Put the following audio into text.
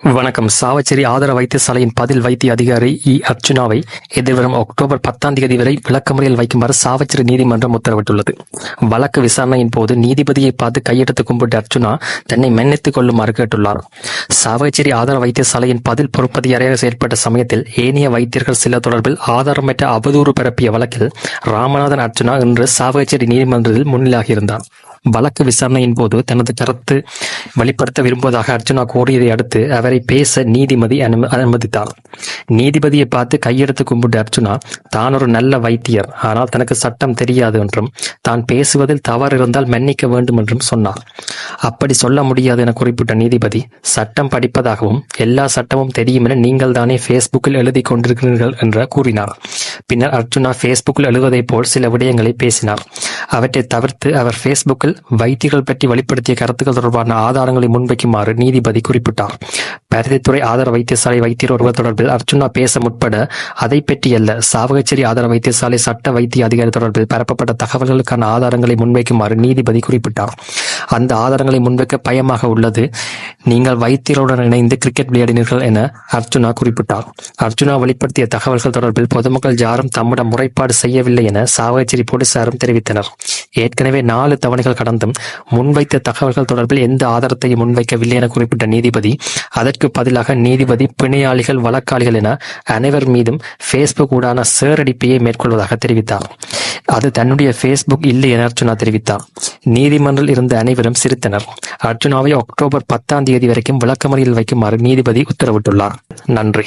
வணக்கம். சாவச்சேரி ஆதர வைத்தியசாலையின் பதில் வைத்திய அதிகாரி இ. அர்ச்சுனாவை எதிர்வரும் அக்டோபர் பத்தாம் தேதி வரை விளக்கமுறையில் வைக்குமாறு சாவச்சேரி நீதிமன்றம் உத்தரவிட்டுள்ளது. வழக்கு விசாரணையின் போது நீதிபதியை பார்த்து கையெடுத்து கும்பிட்டு அர்ச்சுனா தன்னை மன்னித்துக் கொள்ளுமாறு கேட்டுள்ளார். சாவச்சேரி ஆதார வைத்தியசாலையின் பதில் பொறுப்பதிகாரியாக செயல்பட்ட சமயத்தில் ஏனைய வைத்தியர்கள் சில தொடர்பில் ஆதாரமற்ற அவதூறு பரப்பிய வழக்கில் ராமநாதன் அர்ச்சுனா இன்று சாவச்சேரி நீதிமன்றத்தில் முன்னிலாகியிருந்தார் வழக்கு விசாரணையின் போது தனது கருத்து வெளிப்படுத்த விரும்புவதாக அர்ஜுனா கோரியதை அடுத்து அவரை பேச நீதிபதி அனும- அனுமதித்தார். நீதிபதியை பார்த்து கையெடுத்து கும்பிட்ட அர்ஜுனா தான் ஒரு நல்ல வைத்தியர். ஆனால் தனக்கு சட்டம் தெரியாது என்றும் தான் பேசுவதில் தவறு இருந்தால் மன்னிக்க வேண்டும் என்றும் சொன்னார். அப்படி சொல்ல முடியாது என குறிப்பிட்ட நீதிபதி சட்டம் படிப்பதாகவும் எல்லா சட்டமும் தெரியும் என நீங்கள் தானே ஃபேஸ்புக்கில் எழுதி கொண்டிருக்கிறீர்கள் என்று கூறினார். பின்னர் அர்ஜுனா ஃபேஸ்புக்கில் எழுவதைப் போல் சில விடயங்களை பேசினார். அவற்றை தவிர்த்து அவர் ஃபேஸ்புக்கில் வைத்தியர்கள் பற்றி வெளிப்படுத்திய கருத்துக்கள் தொடர்பான ஆதாரங்களை முன்வைக்குமாறு நீதிபதி குறிப்பிட்டார். பருத்தித்துறை ஆதார வைத்தியசாலை வைத்தியர் ஒருவர் தொடர்பில் அர்ஜுனா பேச முற்பட அதை பற்றியல்ல சாவகச்சேரி ஆதார வைத்தியசாலை சட்ட வைத்திய அதிகாரி தொடர்பில் பரப்பப்பட்ட தகவல்களுக்கான ஆதாரங்களை முன்வைக்குமாறு நீதிபதி குறிப்பிட்டார். அந்த ஆதாரங்களை முன்வைக்க பயமாக உள்ளது. நீங்கள் வைத்தியருடன் இணைந்து கிரிக்கெட் விளையாடினீர்கள் என அர்ஜுனா குறிப்பிட்டார். அர்ஜுனா வெளிப்படுத்திய தகவல்கள் தொடர்பில் பொதுமக்கள் யாரும் தம்மிடம் முறைப்பாடு செய்யவில்லை என சாவகச்சேரி போலீசாரும் தெரிவித்தனர். ஏற்கனவே நாலு தவணைகள் கடந்தும் முன்வைத்த தகவல்கள் தொடர்பில் எந்த ஆதாரத்தையும் முன்வைக்கவில்லை என குறிப்பிட்ட நீதிபதி அதற்கு பதிலாக நீதிபதி பிணையாளிகள் வழக்காளிகள் என அனைவர் மீதும் ஃபேஸ்புக் ஊடான சேரடிப்பையை மேற்கொள்வதாக தெரிவித்தார். அது தன்னுடைய ஃபேஸ்புக் இல்லை என அர்ச்சுனா தெரிவித்தார். நீதிமன்றில் இருந்த அனைவரும் சிரித்தனர். அர்ஜுனாவை அக்டோபர் பத்தாம் தேதி வரைக்கும் விளக்கமறியல் வைக்குமாறு நீதிபதி உத்தரவிட்டுள்ளார். நன்றி.